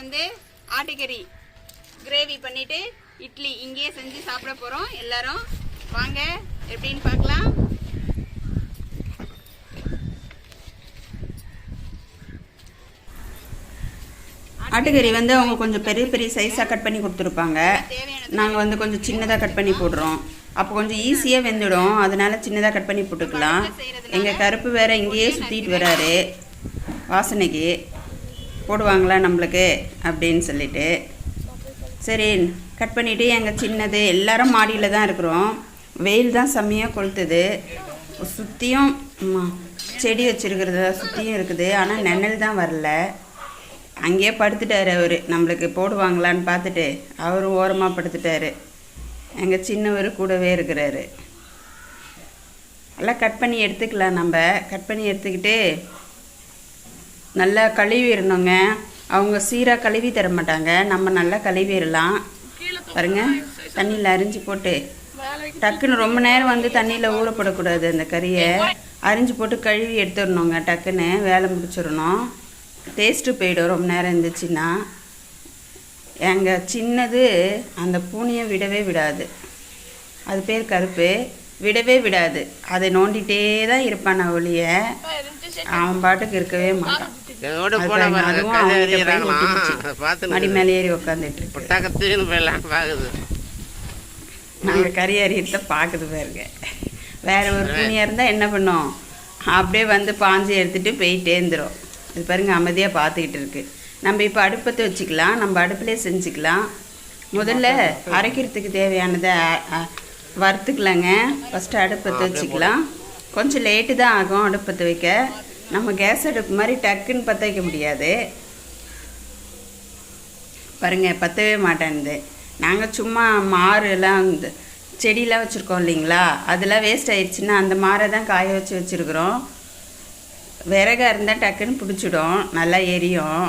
வந்து ஆட்டுக்கறி கிரேவி பண்ணிட்டு இட்லி இங்கேயே செஞ்சு சாப்பிட போகிறோம் எல்லாரும் வாங்க எப்படின்னு பார்க்கலாம். ஆட்டுக்கறி வந்து அவங்க கொஞ்சம் பெரிய பெரிய சைஸாக கட் பண்ணி கொடுத்துருப்பாங்க. நாங்கள் வந்து கொஞ்சம் சின்னதாக கட் பண்ணி போடுறோம். அப்போ கொஞ்சம் ஈஸியாக வெந்துடும். அதனால சின்னதாக கட் பண்ணி போட்டுக்கலாம். எங்கள் கருப்பு வேற இங்கேயே சுற்றிட்டு வராரு. வாசனைக்கு. போடுவாங்களா நம்மளுக்கு? அப்படின்னு சொல்லிட்டு. சரி கட் பண்ணிவிட்டு எங்கள் சின்னது எல்லாரும் மாடியில் தான் இருக்கிறோம். வெயில் தான் செம்மையாக கொளுத்துது. சுற்றியும் செடி வச்சுருக்கிறத சுற்றியும் இருக்குது. ஆனால் நிழல் தான் வரல. அங்கேயே படுத்துட்டார் அவர். நம்மளுக்கு போடுவாங்களான்னு பார்த்துட்டு அவரும் ஓரமாக படுத்துட்டாரு. எங்கள் சின்னவர் கூடவே இருக்கிறாரு. எல்லாம் கட் பண்ணி எடுத்துக்கலாம் நம்ம. கட் பண்ணி எடுத்துக்கிட்டு நல்லா கழுவிடணுங்க அவங்க சீராக கழுவி தர மாட்டாங்க. நம்ம நல்லா கழுவிடலாம் பாருங்க தண்ணியில் அரிஞ்சு போட்டு. டக்குன்னு ரொம்ப நேரம் வந்து தண்ணியில் ஊறப்படக்கூடாது அந்த கறியை. அரிஞ்சு போட்டு கழுவி எடுத்துடணுங்க. டக்குன்னு வேலை முடிச்சிடணும். டேஸ்ட்டு போயிடும். ரொம்ப நேரம் இருந்துச்சுன்னா. எங்கள் சின்னது அந்த பூனையை விடவே விடாது. அது பேர் கருப்பு. விடவே விடாது. அதை நோண்டிகிட்டே தான் இருப்பான் ஒழிய அவன் பாட்டுக்கு இருக்கவே மாட்டான். மடி மேலே ஏறி பார்க்குது நாங்கள் கறி அறியத்தை பார்க்குது பாருங்க. வேற ஒரு துணியாக இருந்தால் என்ன பண்ணோம்? அப்படியே வந்து பாஞ்சு எடுத்துட்டு போயிட்டே இருந்துரும். இது பாருங்க அமைதியாக பார்த்துக்கிட்டு இருக்கு. நம்ம இப்போ அடுப்பத்தை வச்சுக்கலாம். நம்ம அடுப்புலேயே செஞ்சுக்கலாம். முதல்ல அரைக்கிறதுக்கு தேவையானதை வறுத்துக்கலாங்க. ஃபஸ்ட்டு அடுப்பத்தை வச்சுக்கலாம் கொஞ்சம் லேட்டு தான் ஆகும் அடுப்பத்தை வைக்க. நம்ம கேஸ் அடுப்பு மாதிரி டக்குன்னு பற்ற வைக்க முடியாது. பாருங்க பத்தவே மாட்டேன்து நாங்கள் சும்மா மாறு எல்லாம் இந்த செடியெலாம் வச்சுருக்கோம் இல்லைங்களா? அதெல்லாம் வேஸ்ட் ஆயிடுச்சுன்னா அந்த மாரை தான் காய வச்சு வச்சுருக்குறோம். விறகா இருந்தால் டக்குன்னு பிடிச்சிடும். நல்லா எரியும்.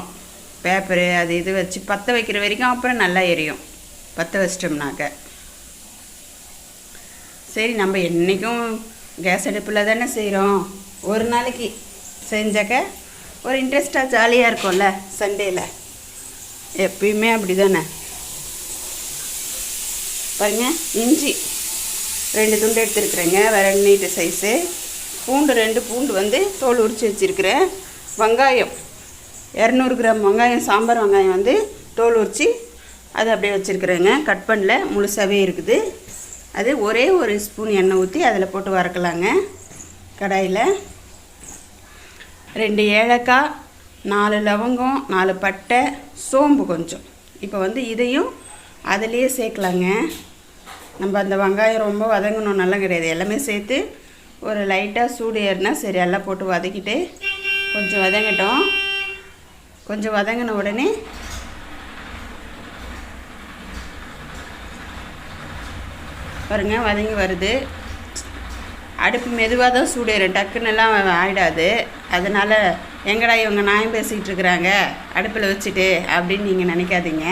பேப்பரு அது இது வச்சு பற்ற வைக்கிற வரைக்கும் அப்புறம் நல்லா எரியும். பற்ற வச்சிட்டோம்னாக்க. சரி நம்ம என்றைக்கும் கேஸ் அடுப்பில் தானே செய்கிறோம் ஒரு நாளைக்கு செஞ்சாக்க ஒரு இன்ட்ரெஸ்டாக ஜாலியாக இருக்கும்ல சண்டேயில் எப்பயுமே அப்படி தானே பாருங்க இஞ்சி ரெண்டு துண்டு எடுத்துருக்குறேங்க வேற நீட்டு சைஸு பூண்டு ரெண்டு பூண்டு வந்து தோல் உரித்து வச்சுருக்கிறேன். வெங்காயம் இரநூறு கிராம் வெங்காயம் சாம்பார் வெங்காயம் வந்து தோல் உரித்து அதை அப்படியே வச்சுருக்குறேங்க. கட் பண்ணல முழுசாகவே இருக்குது. அது ஒரே ஒரு ஸ்பூன் எண்ணெய் ஊற்றி அதில் போட்டு வறுக்கலாங்க. கடாயில். ரெண்டு ஏலக்காய் நாலு லவங்கம் நாலு பட்டை சோம்பு கொஞ்சம். இப்போ வந்து இதையும் அதிலையே சேர்க்கலாங்க. நம்ம அந்த வெங்காயம் ரொம்ப வதங்கணும் நல்லா கிடையாது. எல்லாமே சேர்த்து ஒரு லைட்டாக சூடு ஏறினா சரி எல்லாம் போட்டு வதக்கிட்டு கொஞ்சம் வதங்கட்டும். கொஞ்சம் வதங்கின உடனே பாருங்க வதங்கி வருது. அடுப்பு மெதுவாக தான் சூடேறும். டக்குன்னெல்லாம் ஆகிடாது அதனால் எங்கடா இவங்க நாயம் பேசிகிட்டு இருக்கிறாங்க? அடுப்பில் வச்சுட்டு அப்படின்னு நீங்கள் நினைக்காதீங்க.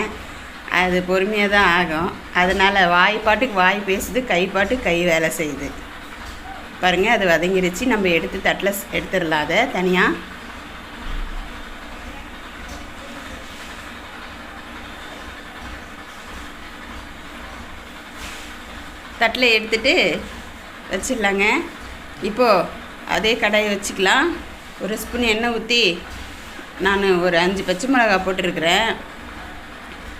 அது பொறுமையாக தான் ஆகும். அதனால் வாய் பாட்டுக்கு வாய் பேசுது கை பாட்டுக்கு கை வேலை செய்யுது. பாருங்கள் அது வதங்கிருச்சு. நம்ம எடுத்து தட்டில் எடுத்துடலாம் அதை தனியாக தட்டில் எடுத்துட்டு வச்சிடலாங்க. இப்போது அதே கடாயை வச்சுக்கலாம். ஒரு ஸ்பூன் எண்ணெய் ஊற்றி நான் ஒரு அஞ்சு பச்சை மிளகாய் போட்டிருக்கிறேன்.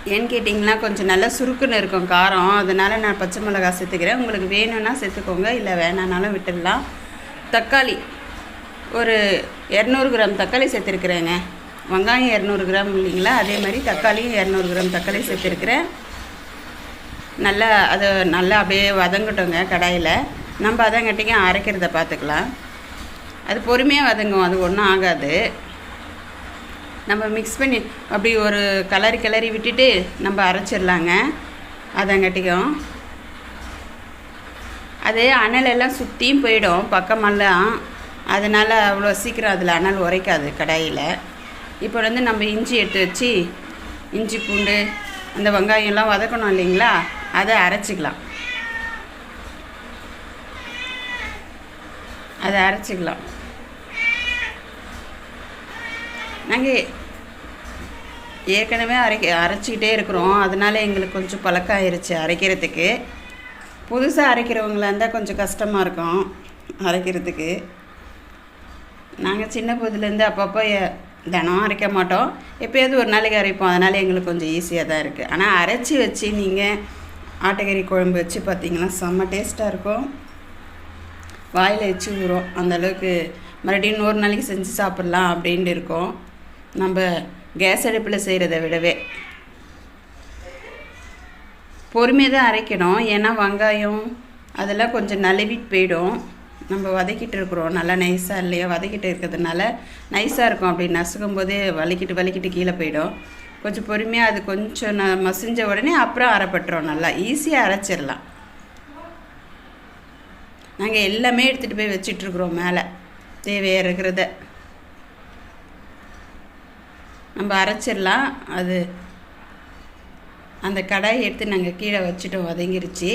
ஏன்னு கேட்டிங்கன்னா கொஞ்சம் நல்லா சுருக்குன்னு இருக்கும் காரம். அதனால் நான் பச்சை மிளகா சேர்த்துக்கிறேன். உங்களுக்கு வேணும்னா சேர்த்துக்கோங்க இல்லை வேணானாலும் விட்டுடலாம். தக்காளி. ஒரு இரநூறு கிராம் தக்காளி சேர்த்துருக்குறேங்க. வெங்காயம் இரநூறு கிராம் இல்லைங்களா? அதே மாதிரி தக்காளியும் இரநூறு கிராம் தக்காளி சேர்த்துருக்குறேன். நல்லா அது நல்லா அப்படியே வதங்கட்டுங்க கடாயில். நம்ம அதங்கட்டிங்க அரைக்கிறத பார்த்துக்கலாம். அது பொறுமையாக வதங்கும் அது ஒன்றும் ஆகாது. நம்ம மிக்ஸ் பண்ணி அப்படி ஒரு கலரி கிளறி விட்டுட்டு நம்ம அரைச்சிடலாங்க. அதங்கட்டிக்கும் அது அனலெல்லாம் சுற்றியும் போயிடும் பக்கமெல்லாம். அதனால் அவ்வளோ சீக்கிரம் அதில் அனல் உரைக்காது கடாயில். இப்போ வந்து நம்ம இஞ்சி எடுத்து வச்சு இஞ்சி பூண்டு அந்த வெங்காயம்லாம் வதக்கணும் இல்லைங்களா? அதை அரைச்சிக்கலாம். அதை அரைச்சிக்கலாம். நாங்கள் ஏற்கனவே அரைக்க அரைச்சிக்கிட்டே இருக்கிறோம். அதனால எங்களுக்கு கொஞ்சம் பழக்கம் ஆயிடுச்சு அரைக்கிறதுக்கு. புதுசாக அரைக்கிறவங்களா இருந்தால் கொஞ்சம் கஷ்டமாக இருக்கும் அரைக்கிறதுக்கு. நாங்கள் சின்ன புதுலேருந்து அப்பப்போ தினம் அரைக்க மாட்டோம். எப்போயாவது ஒரு நாளைக்கு அரைப்போம். அதனால் எங்களுக்கு கொஞ்சம் ஈஸியாக தான் இருக்குது ஆனால் அரைச்சி வச்சு நீங்கள் ஆட்டுக்கறி குழம்பு வச்சு பார்த்தீங்கன்னா செம்ம டேஸ்ட்டாக இருக்கும். வாயில் வச்சு ஊறும். அந்தளவுக்கு மறுபடியும் நூறு நாளைக்கு செஞ்சு சாப்பிட்லாம் அப்படின்ட்டு இருக்கோம். நம்ம கேஸ் அடுப்பில் செய்கிறத விடவே. பொறுமையாக தான் அரைக்கணும். ஏன்னா வெங்காயம் அதெல்லாம் கொஞ்சம் நழுவிட்டு போயிடும். நம்ம வதக்கிட்டு இருக்கிறோம். நல்லா நைஸாக இல்லையா? வதக்கிட்டு இருக்கிறதுனால நைஸாக இருக்கும். அப்படி நசுக்கும் போதே வலிக்கிட்டு வலிக்கிட்டு கீழே போயிடும். கொஞ்சம் பொறுமையாக அது கொஞ்சம் ந மசிஞ்ச உடனே அப்புறம் அரைப்பட்டுரும் நல்லா. ஈஸியாக அரைச்சிடலாம் நாங்கள் எல்லாமே எடுத்துகிட்டு போய் வச்சிட்ருக்குறோம் மேலே. தேவையாக இருக்கிறத. நம்ம அரைச்சிடலாம் அது அந்த கடாயை எடுத்து நாங்கள் கீழே வச்சுட்டோம் வதங்கிருச்சு.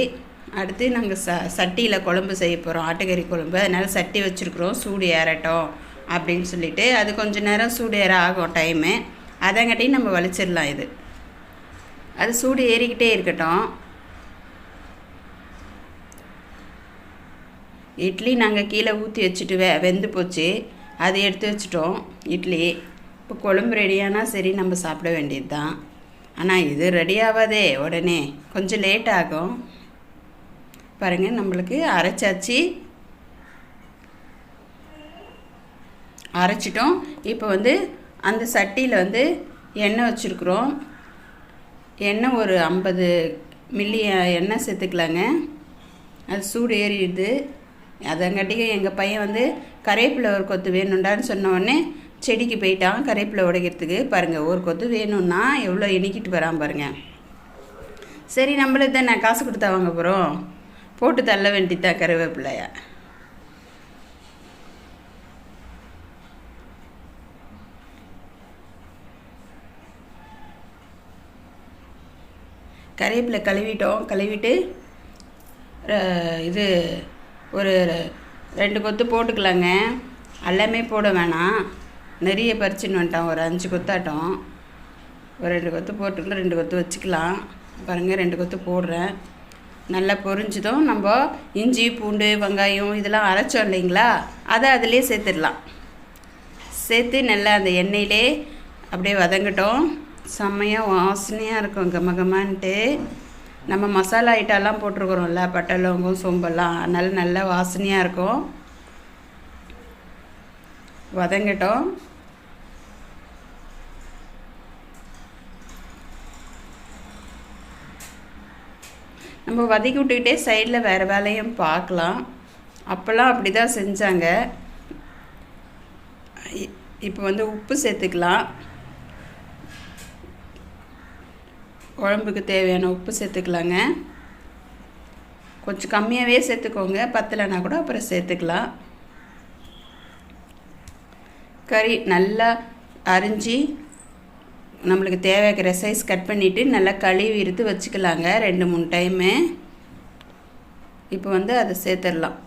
அடுத்து நாங்கள் ச சட்டியில் குழம்பு செய்ய போகிறோம் ஆட்டுக்கறி குழம்பு. அதனால் சட்டி வச்சுருக்குறோம் சூடு ஏறட்டும் அப்படின்னு சொல்லிட்டு. அது கொஞ்சம் நேரம் சூடு ஏற ஆகும் டைமு. அதங்காட்டியும் நம்ம வலிச்சிடலாம் இது. அது சூடு ஏறிக்கிட்டே இருக்கட்டும். இட்லி நாங்கள் கீழே ஊற்றி வச்சுட்டு வெ வெந்து போச்சு. அதை எடுத்து வச்சுட்டோம் இட்லி. இப்போ குழம்பு ரெடியானா சரி நம்ம சாப்பிட வேண்டியது தான் ஆனால் இது ரெடி ஆகாதே உடனே. கொஞ்சம் லேட் ஆகும். பாருங்கள் நம்மளுக்கு அரைச்சாச்சு. அரைச்சிட்டோம். இப்போ வந்து அந்த சட்டியில் வந்து எண்ணெய் வச்சுருக்குறோம். எண்ணெய் ஒரு ஐம்பது மில்லி எண்ணெய் சேர்த்துக்கலாங்க. அது சூடு ஏறிடுது. அதங்காட்டிக்கு எங்கள் பையன் வந்து கருவேப்பிலை ஒரு கொத்து வேணுண்டான்னு சொன்ன உடனே செடிக்கு போயிட்டான். கருவேப்பிலை உடைக்கிறதுக்கு பாருங்கள் ஒரு கொத்து வேணும்னா எவ்வளோ இனிக்கிட்டு வரான் பாருங்கள் சரி நம்மளே தானே காசு கொடுத்தா வாங்க போகிறோம் போட்டு தள்ள வேண்டியதான் கருவேப்பிள்ளையா. கறிவேப்பிலை கழுவிட்டோம். கழுவிட்டு இது ஒரு ரெண்டு கொத்து போட்டுக்கலாங்க. எல்லாமே போட வேணாம். நிறைய பறிச்சுன்னு வந்துட்டோம். ஒரு அஞ்சு கொத்தாட்டம். ஒரு ரெண்டு கொத்து போட்டுக்கலாம் ரெண்டு கொத்து வச்சுக்கலாம். பாருங்கள் ரெண்டு கொத்து போடுறேன். நல்லா பொரிஞ்சதும். நம்ம இஞ்சி பூண்டு வெங்காயம் இதெல்லாம் அரைச்சோம் இல்லைங்களா? அதை அதிலே சேர்த்துடலாம். சேர்த்து நல்லா அந்த எண்ணெயிலே அப்படியே வதங்கட்டும். செம்மையாக வாசனையாக இருக்கும். கம கமான்ட்டு நம்ம மசாலா ஐட்டம்லாம் போட்டிருக்கிறோம்ல பட்டை லவங்கம் சோம்பெல்லாம். அதனால் நல்லா வாசனையாக இருக்கும். வதங்கட்டும். நம்ம வதக்கி விட்டுக்கிட்டே சைடில் வேறு வேலையும் பார்க்கலாம். அப்போல்லாம் அப்படி தான் செஞ்சாங்க. இ- இப்போ வந்து உப்பு சேர்த்துக்கலாம். குழம்புக்கு தேவையான உப்பு சேர்த்துக்கலாங்க. கொஞ்சம் கம்மியாகவே சேர்த்துக்கோங்க. பத்தலைன்னா கூட அப்புறம் சேர்த்துக்கலாம். கறி நல்லா அரிஞ்சு நம்மளுக்கு தேவைக்கிற சைஸ் கட் பண்ணிவிட்டு நல்லா கழுவி எடுத்து வச்சுக்கலாங்க. ரெண்டு மூணு டைமு இப்போ வந்து அதை சேர்த்துடலாம்.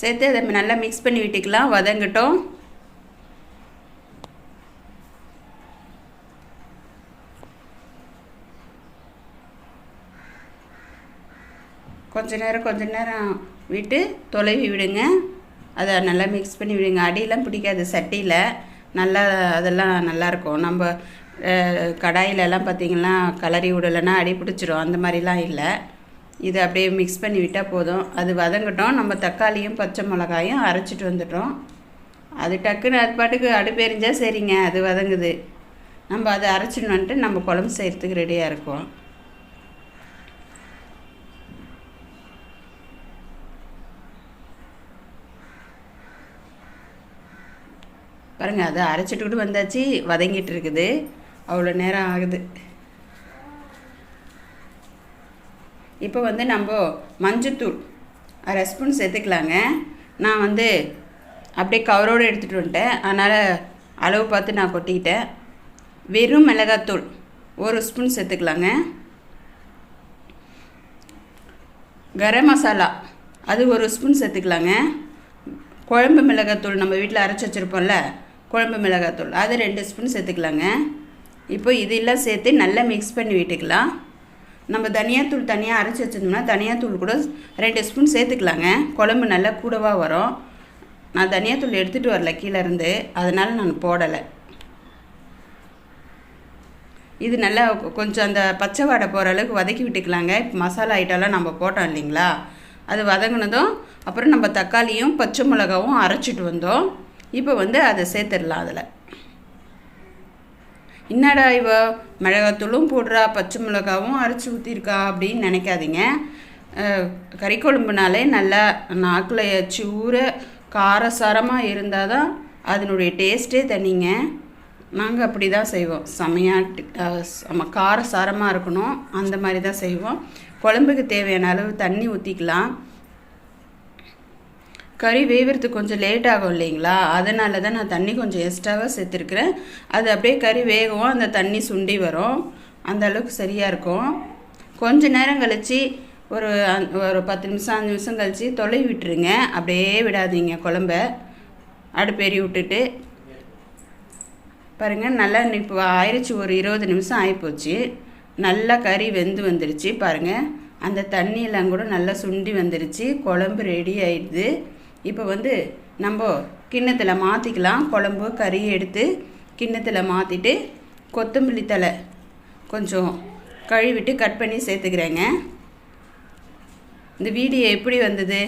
சேர்த்து அதை நல்லா மிக்ஸ் பண்ணி விட்டுக்கலாம். வதங்கட்டும். கொஞ்ச நேரம் கொஞ்ச நேரம் விட்டு தொலைவி விடுங்க. அதை நல்லா மிக்ஸ் பண்ணி விடுங்க. அடியெல்லாம் பிடிக்காது சட்டியில். நல்லா அதெல்லாம் நல்லாயிருக்கும். நம்ம கடாயிலெல்லாம் பார்த்திங்கன்னா கலரி விடலைன்னா அடி பிடிச்சிரும். அந்த மாதிரிலாம் இல்லை. இது அப்படியே மிக்ஸ் பண்ணி விட்டால் போதும். அது வதங்கட்டும். நம்ம தக்காளியும் பச்சை மிளகாயும் அரைச்சிட்டு வந்துட்டோம். அது டக்குன்னு அது பாட்டுக்கு அடுப்பு எரிஞ்சால் சரிங்க. அது வதங்குது. நம்ம அதை அரைச்சிட்டு வந்துட்டு நம்ம குழம்பு செய்கிறதுக்கு ரெடியாக இருக்கும். பாருங்கள் அதை அரைச்சிட்டு கூட வந்தாச்சு வதங்கிட்டு இருக்குது அவ்வளோ நேரம் ஆகுது. இப்போ வந்து நம்ம மஞ்சத்தூள் அரை ஸ்பூன் சேர்த்துக்கலாங்க. நான் வந்து அப்படியே கவரோடு எடுத்துகிட்டு வந்துட்டேன். அதனால் அளவு பார்த்து நான் கொட்டிக்கிட்டேன். வெறும் மிளகாத்தூள் ஒரு ஸ்பூன் சேர்த்துக்கலாங்க. கரம் மசாலா அது ஒரு ஸ்பூன் சேர்த்துக்கலாங்க. குழம்பு மிளகாத்தூள் நம்ம வீட்டில் அரைச்சி வச்சுருப்போம்ல குழம்பு மிளகாத்தூள். அது ரெண்டு ஸ்பூன் சேர்த்துக்கலாங்க. இப்போ இதெல்லாம் சேர்த்து நல்லா மிக்ஸ் பண்ணி விட்டுக்கலாம். நம்ம தனியாத்தூள் தனியாக அரைச்சி வச்சிருந்தோம்னா தனியாத்தூள் கூட ரெண்டு ஸ்பூன் சேர்த்துக்கலாங்க. குழம்பு நல்லா கூடவாக வரும். நான் தனியாத்தூள் எடுத்துகிட்டு வரல கீழேருந்து அதனால் நான் போடலை. இது நல்லா கொஞ்சம் அந்த பச்சை வாடை போகிற அளவுக்கு வதக்கி விட்டுக்கலாங்க. இப்போ மசாலா ஐட்டம்லாம் நம்ம போட்டோம் இல்லைங்களா? அது வதங்கினதும் அப்புறம் நம்ம தக்காளியும் பச்சை மிளகாவும் அரைச்சிட்டு வந்தோம். இப்போ வந்து அதை சேர்த்துடலாம் அதில். என்னடா இவ மிளகாத்தூளும் போடுறா பச்சை மிளகாவும் அரைச்சி ஊற்றிருக்கா அப்படின்னு நினைக்காதீங்க. கறி குழம்புனாலே நல்லா நாக்கில் எச்சு ஊற காரசாரமாக இருந்தால் தான் அதனுடைய டேஸ்ட்டே தனிங்க. நாங்கள் அப்படி தான் செய்வோம் செமையாட்டு நம்ம காரசாரமாக இருக்கணும். அந்த மாதிரி தான் செய்வோம். குழம்புக்கு தேவையான அளவு தண்ணி ஊற்றிக்கலாம் கறி வேகிறதுக்கு கொஞ்சம் லேட் ஆகும் இல்லைங்களா? அதனால தான் நான் தண்ணி கொஞ்சம் எக்ஸ்ட்ராவாக சேர்த்துருக்குறேன். அது அப்படியே கறி வேகவும் அந்த தண்ணி சுண்டி வரும். அந்த அளவுக்கு சரியாக இருக்கும். கொஞ்ச நேரம் கழித்து ஒரு ஒரு பத்து நிமிஷம் அஞ்சு நிமிஷம் கழித்து தொலைவி விட்டுருங்க. அப்படியே விடாதீங்க குழம்ப. அடுப்பேறி விட்டுட்டு. பாருங்கள் நல்லா இப்போ ஆயிடுச்சு ஒரு இருபது நிமிஷம் ஆகிப்போச்சு நல்லா கறி வெந்து வந்துருச்சு பாருங்கள் அந்த தண்ணியெல்லாம் கூட நல்லா சுண்டி வந்துருச்சு. குழம்பு ரெடி ஆயிடுது. இப்போ வந்து நம்ம கிண்ணத்தில் மாற்றிக்கலாம் குழம்பு கறி எடுத்து கிண்ணத்தில் மாற்றிட்டு கொத்தமல்லி தழை கொஞ்சம் கழுவிட்டு கட் பண்ணி சேர்த்துக்கிறேங்க. இந்த வீடியோ எப்படி வந்தது?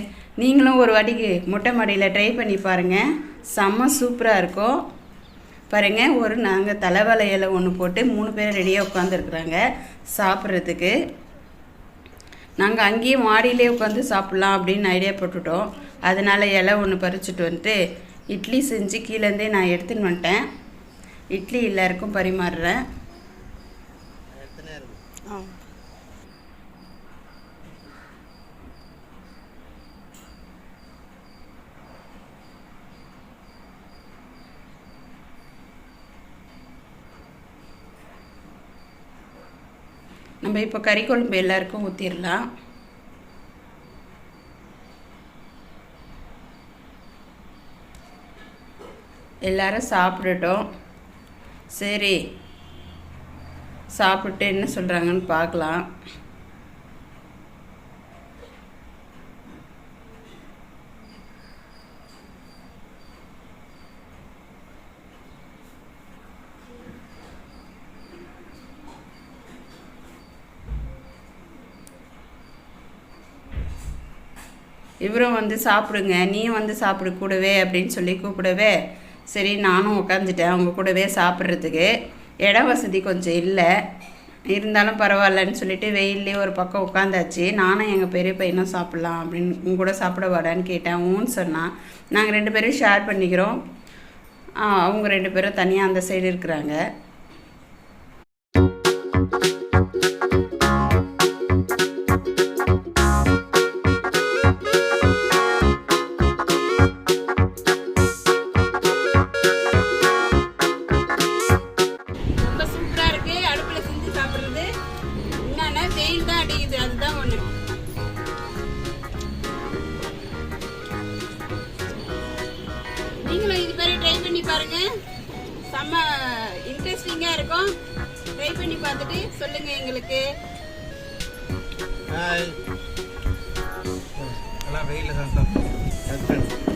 நீங்களும் ஒரு வாட்டிக்கு மொட்டை மாடியில் ட்ரை பண்ணி பாருங்கள் செம்ம சூப்பராக இருக்கும். பாருங்கள் ஒரு நாங்கள் தலைவலை ஒன்று போட்டு மூணு பேர் ரெடியாக உட்காந்துருக்குறாங்க சாப்பிட்றதுக்கு. நாங்கள் அங்கேயே மாடியிலே உட்காந்து சாப்பிட்லாம் அப்படின்னு ஐடியா போட்டுட்டோம். அதனால் இலை ஒன்று பறிச்சுட்டு வந்துட்டு இட்லி செஞ்சு கீழேருந்தே நான் எடுத்துன்னு வந்துட்டேன். இட்லி எல்லாருக்கும் பரிமாறுறேன். நம்ம இப்போ கறி குழம்பு எல்லாருக்கும் ஊற்றிடலாம் எல்லாரும் சாப்பிட்டுட்டோம் சரி. சாப்பிட்டு என்ன சொல்கிறாங்கன்னு பார்க்கலாம். இவரும் வந்து சாப்பிடுங்க. நீயும் வந்து சாப்பிடு கூடவே அப்படின்னு சொல்லி கூப்பிடவே. சரி நானும் உட்காந்துட்டேன் அவங்க கூடவே சாப்பிட்றதுக்கு இட வசதி கொஞ்சம் இல்லை. இருந்தாலும் பரவாயில்லன்னு சொல்லிட்டு வெயில்லே ஒரு பக்கம் உட்காந்தாச்சு நானும் எங்கள் பெரிய பையனும் சாப்பிட்லாம் அப்படின்னு உங்க கூட சாப்பிட வாடான்னு கேட்டேன். ஊன்னு சொன்னான் நாங்கள் ரெண்டு பேரும் ஷேர் பண்ணிக்கிறோம். அவங்க ரெண்டு பேரும் தனியாக அந்த சைடு இருக்கிறாங்க. ஹாய் எல்லாம் வெயிலில் தான் சாப்பிட்டோம்